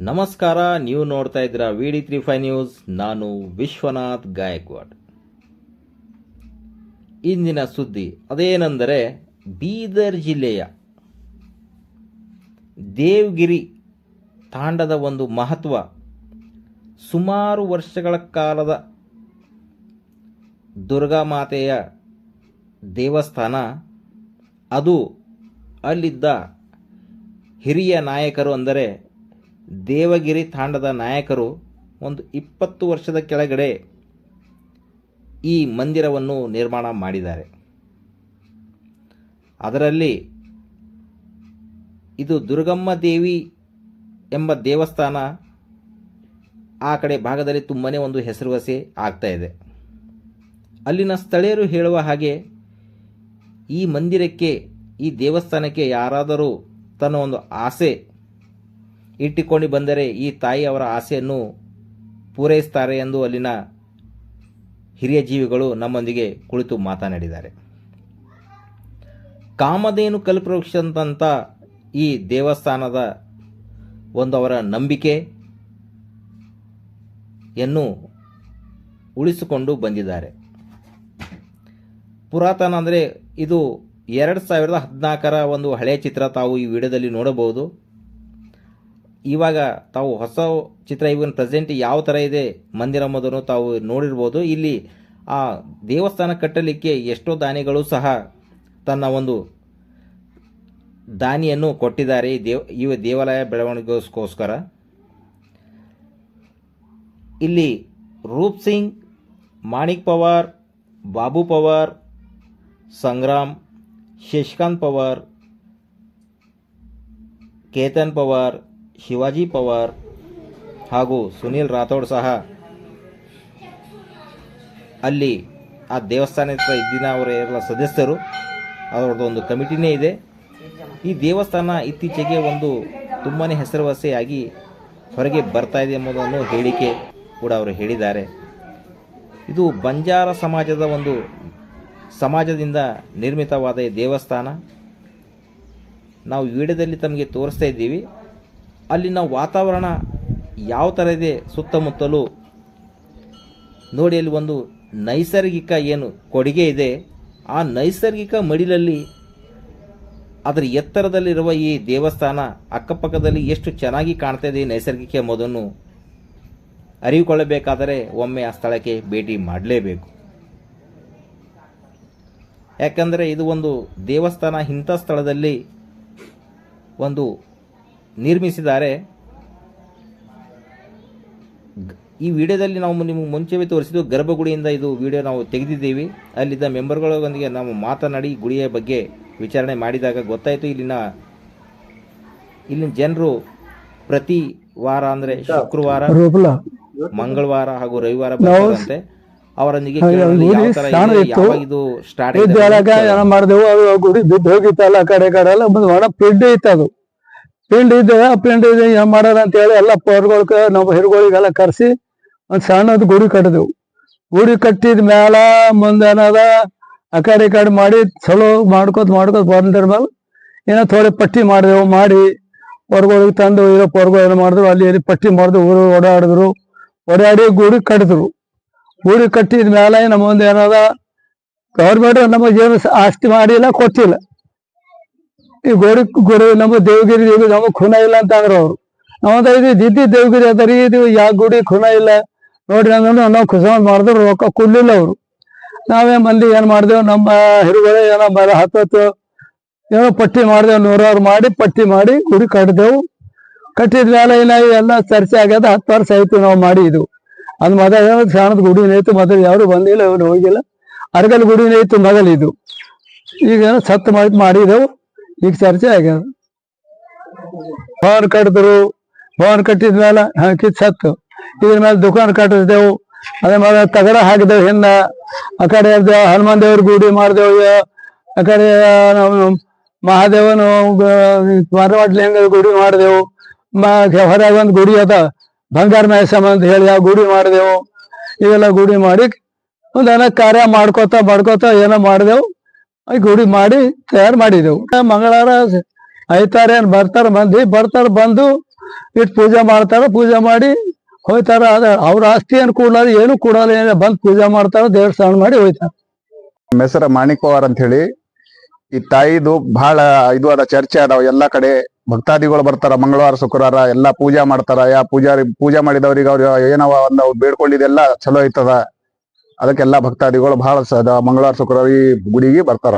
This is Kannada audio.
ನಮಸ್ಕಾರ, ನೀವು ನೋಡ್ತಾ ಇದ್ದೀರಾ V D three five news ನಾನು ವಿಶ್ವನಾಥ್ ಗಾಯಕ್ವಾಡ್. ಇಂದಿನ ಸುದ್ದಿ ಅದೇನೆಂದರೆ, ಬೀದರ್ ಜಿಲ್ಲೆಯ ದೇವಗಿರಿ ತಾಂಡದ ಒಂದು ಮಹತ್ವ ಸುಮಾರು ವರ್ಷಗಳ ಕಾಲದ ದುರ್ಗಾ ಮಾತೆಯ ದೇವಸ್ಥಾನ. ಅದು ಅಲ್ಲಿದ್ದ ಹಿರಿಯ ನಾಯಕರು ಅಂದರೆ ದೇವಗಿರಿ ತಾಂಡದ ನಾಯಕರು ಒಂದು ಇಪ್ಪತ್ತು ವರ್ಷದ ಕೆಳಗಡೆ ಈ ಮಂದಿರವನ್ನು ನಿರ್ಮಾಣ ಮಾಡಿದ್ದಾರೆ. ಅದರಲ್ಲಿ ಇದು ದುರ್ಗಮ್ಮ ದೇವಿ ಎಂಬ ದೇವಸ್ಥಾನ ಆ ಕಡೆ ಭಾಗದಲ್ಲಿ ತುಂಬನೇ ಒಂದು ಹೆಸರುವಾಸಿ ಆಗ್ತಾ ಇದೆ. ಅಲ್ಲಿನ ಸ್ಥಳೀಯರು ಹೇಳುವ ಹಾಗೆ ಈ ಮಂದಿರಕ್ಕೆ, ಈ ದೇವಸ್ಥಾನಕ್ಕೆ ಯಾರಾದರೂ ತನ್ನ ಒಂದು ಆಸೆ ಇಟ್ಟುಕೊಂಡು ಬಂದರೆ ಈ ತಾಯಿ ಅವರ ಆಸೆಯನ್ನು ಪೂರೈಸ್ತಾರೆ ಎಂದು ಅಲ್ಲಿನ ಹಿರಿಯ ಜೀವಿಗಳು ನಮ್ಮೊಂದಿಗೆ ಕುಳಿತು ಮಾತನಾಡಿದ್ದಾರೆ. ಕಾಮಧೇನು ಕಲ್ಪವೃಕ್ಷ ಅಂತ ಈ ದೇವಸ್ಥಾನದ ಒಂದು ಅವರ ನಂಬಿಕೆ ಯನ್ನು ಉಳಿಸಿಕೊಂಡು ಬಂದಿದ್ದಾರೆ. ಪುರಾತನ ಅಂದರೆ ಇದು ಎರಡು ಸಾವಿರದ ಹದಿನಾಲ್ಕರ ಒಂದು ಹಳೆಯ ಚಿತ್ರ ತಾವು ಈ ವಿಡಿಯೋದಲ್ಲಿ ನೋಡಬಹುದು. ಇವಾಗ ತಾವು ಹೊಸ ಚಿತ್ರ ಇವನ್ ಪ್ರೆಸೆಂಟ್ ಯಾವ ಥರ ಇದೆ ಮಂದಿರ ಮೊದಲು ತಾವು ನೋಡಿರ್ಬೋದು. ಇಲ್ಲಿ ಆ ದೇವಸ್ಥಾನ ಕಟ್ಟಲಿಕ್ಕೆ ಎಷ್ಟೋ ದಾನಿಗಳು ಸಹ ತನ್ನ ಒಂದು ದಾನಿಯನ್ನು ಕೊಟ್ಟಿದ್ದಾರೆ ಈ ದೇವಾಲಯ ಬೆಳವಣಿಗೆಗೋಸ್ಕರ. ಇಲ್ಲಿ ರೂಪ್ ಸಿಂಗ್, ಮಾಣಿಕ್ ಪವಾರ್, ಬಾಬು ಪವಾರ್, ಸಂಗ್ರಾಮ್, ಶಶಿಕಾಂತ್ ಪವಾರ್, ಕೇತನ್ ಪವಾರ್ ಶಿವಾಜಿ ಪವಾರ್ ಹಾಗೂ ಸುನೀಲ್ ರಾಥೋಡ್ ಸಹ ಅಲ್ಲಿ ಆ ದೇವಸ್ಥಾನ ಹತ್ರ ಇದ್ದಿನ ಅವರ ಎಲ್ಲ ಸದಸ್ಯರು, ಅವರದ್ದು ಒಂದು ಕಮಿಟಿನೇ ಇದೆ. ಈ ದೇವಸ್ಥಾನ ಇತ್ತೀಚೆಗೆ ಒಂದು ತುಂಬಾ ಹೆಸರುವಾಸಿಯಾಗಿ ಹೊರಗೆ ಬರ್ತಾ ಇದೆ ಎಂಬುದನ್ನು ಹೇಳಿಕೆ ಕೂಡ ಅವರು ಹೇಳಿದ್ದಾರೆ. ಇದು ಬಂಜಾರ ಸಮಾಜದ ಒಂದು ಸಮಾಜದಿಂದ ನಿರ್ಮಿತವಾದ ದೇವಸ್ಥಾನ. ನಾವು ವಿಡಿಯೋದಲ್ಲಿ ತಮಗೆ ತೋರಿಸ್ತಾ ಇದ್ದೀವಿ. ಅಲ್ಲಿನ ವಾತಾವರಣ ಯಾವ ಥರ ಇದೆ ಸುತ್ತಮುತ್ತಲು ನೋಡಿ, ಅಲ್ಲಿ ಒಂದು ನೈಸರ್ಗಿಕ ಏನು ಕೊಡುಗೆ ಇದೆ. ಆ ನೈಸರ್ಗಿಕ ಮಡಿಲಲ್ಲಿ ಅದರ ಎತ್ತರದಲ್ಲಿರುವ ಈ ದೇವಸ್ಥಾನ ಅಕ್ಕಪಕ್ಕದಲ್ಲಿ ಎಷ್ಟು ಚೆನ್ನಾಗಿ ಕಾಣ್ತಾ ಇದೆ ನೈಸರ್ಗಿಕ ಎಂಬುದನ್ನು ಅರಿವುಕೊಳ್ಳಬೇಕಾದರೆ ಒಮ್ಮೆ ಆ ಸ್ಥಳಕ್ಕೆ ಭೇಟಿ ಮಾಡಲೇಬೇಕು. ಯಾಕಂದರೆ ಇದು ಒಂದು ದೇವಸ್ಥಾನ, ಇಂಥ ಸ್ಥಳದಲ್ಲಿ ಒಂದು ನಿರ್ಮಿಸಿದ್ದಾರೆ. ಈ ವಿಡಿಯೋದಲ್ಲಿ ನಾವು ನಿಮಗೆ ಮುಂಚೆವೇ ತೋರಿಸಿದ್ದು ಗರ್ಭಗುಡಿಯಿಂದ ಇದು ವಿಡಿಯೋ ನಾವು ತೆಗೆದಿದ್ದೀವಿ. ಅಲ್ಲಿದ್ದ ಮೆಂಬರ್ಗಳೊಂದಿಗೆ ನಾವು ಮಾತನಾಡಿ ಗುಡಿಯ ಬಗ್ಗೆ ವಿಚಾರಣೆ ಮಾಡಿದಾಗ ಗೊತ್ತಾಯಿತು ಇಲ್ಲಿನ ಇಲ್ಲಿನ ಜನರು ಪ್ರತಿ ವಾರ ಅಂದ್ರೆ ಶುಕ್ರವಾರ ಮಂಗಳವಾರ ಹಾಗೂ ರವಿವಾರ ಬರ್ತಾರಂತೆ ಅವರೊಂದಿಗೆ ಇದೆ, ಸ್ಟಾರ್ಟ್ ಮಾಡಿದೆವು ಗುಡಿ ಬಿದ್ದು ಹೋಗಿತ್ತಲ್ಲ ಆ ಕಡೆ ಕಡೆ ಎಲ್ಲ ಒಂದು ಒಣ ಪಿಂಡಿ ಇತ್ತು ಅದು. ಪಿಂಡಿ ಇದೆ ಪಿಂಡ್ ಇದೆ, ಏನ್ ಮಾಡೋದ ಅಂತ ಹೇಳಿ ಎಲ್ಲ ಪೌರ್ಗಳಿಗೆ ನಮ್ಮ ಹಿರುಗಳಿಗೆಲ್ಲ ಕರೆಸಿ ಒಂದ್ ಸಣ್ಣದು ಗುಡಿ ಕಟ್ಟಿದೆವು ಗುಡಿ ಕಟ್ಟಿದ ಮ್ಯಾಲ ಮುಂದೇನದ ಆ ಕಡೆ ಕಡೆ ಮಾಡಿ ಚಲೋ ಮಾಡ್ಕೋತ ಮಾಡ್ಕೋತ ಬಂದ್ರ ಮೇಲೆ ಏನೋ ಥೋಡೆ ಪಟ್ಟಿ ಮಾಡಿದೆವು, ಮಾಡಿ ಹೊರಗೊಳಗೆ ತಂದು ಇರೋ ಹೊರಗು ಏನೋ ಮಾಡಿದ್ರು ಅಲ್ಲಿ ಇಲ್ಲಿ ಪಟ್ಟಿ ಮಾಡಿದ್ರು ಊರು ಓಡಾಡಿದ್ರು. ಓಡಾಡಿ ಗುಡಿ ಕಟ್ಟಿದ್ರು ಗುಡಿ ಕಟ್ಟಿದ ಮೇಲೆ ನಮ್ಮ ಮುಂದೆ ಏನದ ಗೌರ್ಮೆಂಟ್ ನಮಗೆ ಏನು ಆಸ್ತಿ ಮಾಡಿಲ್ಲ, ಕೊಟ್ಟಿಲ್ಲ. ಈ ಗೋರಿ ಗುಡಿ ನಮ್ಮ ದೇವಗಿರಿ ದೇವಿ ನಮಗೆ ಖುನ ಇಲ್ಲ ಅಂತ ಅಂದ್ರ ಅವ್ರು. ನಮ್ಮದ ಇದು ದಿದ್ದಿ ದೇವಗಿರಿ ಅದರಿ ಇದು ಯಾವ ಗುಡಿ ಖುನ ಇಲ್ಲ. ನೋಡ್ರಿ ಅಂದ್ರೆ ನಾವು ಕುಸಮ ಮಾಡಿದ್ರು, ರೊಕ್ಕ ಕೊಡ್ಲಿಲ್ಲ ಅವರು. ನಾವೇ ಮಂದಿ ಏನ್ ಮಾಡಿದೆವು, ನಮ್ಮ ಹಿರುಗಳು ಏನೋ ಬರ ಹತ್ತತ್ತು. ಏನೋ ಪಟ್ಟಿ ಮಾಡಿದೆವು, ನೂರಾರು ಮಾಡಿ ಪಟ್ಟಿ ಮಾಡಿ ಗುಡಿ ಕಟ್ಟಿದೆವು ಕಟ್ಟಿದ ಮೇಲೆ ಏನ ಎಲ್ಲ ಚರ್ಚೆ ಆಗ್ಯದ, ಹತ್ತು ವರ್ಷ ಆಯ್ತು ನಾವು ಮಾಡಿ ಇದು. ಅದು ಮೊದಲ ಶಾಣದ ಗುಡಿನ ಐತು ಮೊದಲು ಯಾರು ಬಂದಿಲ್ಲ ಅವ್ರು ಹೋಗಿಲ್ಲ. ಅರಗಲ್ ಗುಡಿನ ಇತ್ತು ಮೊದಲು ಇದು. ಈಗ ಸತ್ತು ಮಾಡಿ, ಮಾಡಿದೆವು. ಈಗ ಚರ್ಚೆ ಆಗ್ಯದ. ಭವನ ಕಟ್ಟಿದ್ರು ಭವನ ಕಟ್ಟಿದ ಮೇಲೆ ಹಾಕಿದ್ ಸತ್ತು. ಇದ್ರ ಮೇಲೆ ದುಕಾನ್ ಕಟ್ಟಿದೆವು ಅದೇ ಮೇಲೆ ತಗಡ ಹಾಕಿದೆವು ಹಿಂದ. ಆ ಕಡೆ ಹನುಮಾನ್ ದೇವ್ರ ಗುಡಿ ಮಾಡಿದೆವು ಆ ಕಡೆ ಮಹಾದೇವನ ಮರವಾಟ್ಲಿಂಗದ ಗುಡಿ ಮಾಡಿದೆವು. ಹೊರಗೆ ಒಂದು ಗುಡಿ ಅದ. ಬಂಗಾರ ಮಹೇಶಮ್ಮ ಅಂತ ಹೇಳಿ ಆ ಗುಡಿ ಮಾಡಿದೆವು. ಇವೆಲ್ಲ ಗುಡಿ ಮಾಡಿ ಒಂದೆಲ್ಲ ಕಾರ್ಯ ಮಾಡ್ಕೋತ ಮಾಡ್ಕೋತ ಏನೋ ಮಾಡಿದೆವು. ಗುಡಿ ಮಾಡಿ ತಯಾರು ಮಾಡಿದೆವು. ಮಂಗಳವಾರ ಐತಾರೆ ಏನ್ ಬರ್ತಾರ ಮಂದಿ ಬರ್ತಾರ ಬಂದು ಇಟ್ ಪೂಜೆ ಮಾಡ್ತಾರ, ಪೂಜೆ ಮಾಡಿ ಹೋಯ್ತಾರ. ಅದ ಅವ್ರ ಆಸ್ತಿ ಏನು ಕೂಡಲ್ಲ ಏನು ಕೂಡಲ್ಲ ಏನ ಬಂದ್ ಪೂಜೆ ಮಾಡ್ತಾರ ದೇವಸ್ಥಾನ ಮಾಡಿ ಹೋಯ್ತಾರ. ಹೆಸರು ಮಾಣಿಕವಾರ್ ಅಂತ ಹೇಳಿ. ಈ ತಾಯಿದು ಬಹಳ ಇದು ಅದ ಚರ್ಚೆ ಅದಾವ ಎಲ್ಲಾ ಕಡೆ. ಭಕ್ತಾದಿಗಳು ಬರ್ತಾರ, ಮಂಗಳವಾರ, ಶುಕ್ರವಾರ, ಎಲ್ಲಾ ಪೂಜಾ ಮಾಡ್ತಾರ. ಯಾ ಪೂಜಾರಿ, ಪೂಜಾ ಮಾಡಿದವ್ರಿಗೆ ಅವ್ರ ಏನವ ಒಂದು ಬೇಡ್ಕೊಂಡಿದೆಲ್ಲ ಚಲೋ ಐತದ. ಅದಕ್ಕೆಲ್ಲಾ ಭಕ್ತಾದಿಗಳು ಬಹಳ ಸದಾ ಮಂಗಳವಾರ ಶುಕ್ರವಾರ ಗುಡಿಗೆ ಬರ್ತಾರ.